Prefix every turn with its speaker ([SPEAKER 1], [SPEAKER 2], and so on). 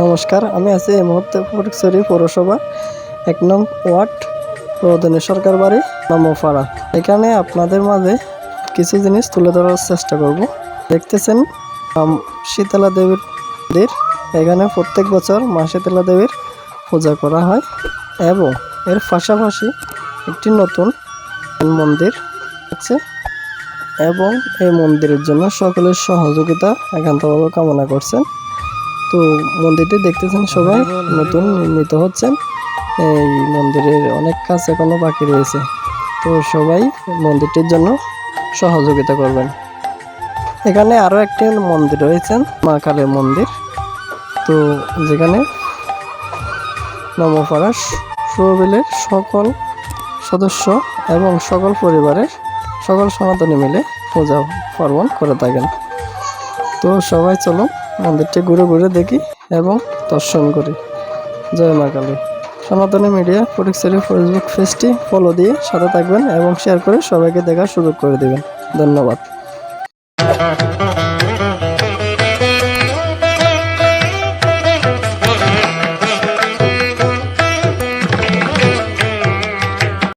[SPEAKER 1] নমস্কার, আমি আছি এই মুহূর্তে ফটিকছড়ি পৌরসভা এক নং ওয়ার্ড প্রধানী সরকার বাড়ি নমপাড়া এখানে আপনাদের মাঝে কিছু জিনিস তুলে ধরার চেষ্টা করব। দেখতেছেন শীতলা দেবীর মন্দির। এখানে প্রত্যেক বছর মা শীতলা দেবীর পূজা করা হয় এবং এর পাশাপাশি একটি নতুন মন্দির আছে এবং এই মন্দিরের জন্য সকলের সহযোগিতা একান্তভাবে কামনা করছেন। তো মন্দিরটি দেখতেছেন সবাই, নতুন নির্মিত হচ্ছেন এই মন্দিরের অনেক কাজ এখনও বাকি রয়েছে। তো সবাই মন্দিরটির জন্য সহযোগিতা করবেন। এখানে আরও একটি মন্দির রয়েছেন মা কালীর মন্দির। তো যেখানে নবপাড়া সুরবিলের সকল সদস্য এবং সকল পরিবারের সকল সনাতনী মিলে পূজা পার্বণ করে থাকেন। তো সবাই চলো মন্দিরটি ঘুরে ঘুরে দেখি এবং দর্শন করি। জয় মা কালী। সনাতনী মিডিয়া ফটিকছড়ি ফেসবুক পেজটি ফলো দিয়ে সাথে থাকবেন এবং শেয়ার করে সবাইকে দেখার সুযোগ করে দেবেন। ধন্যবাদ।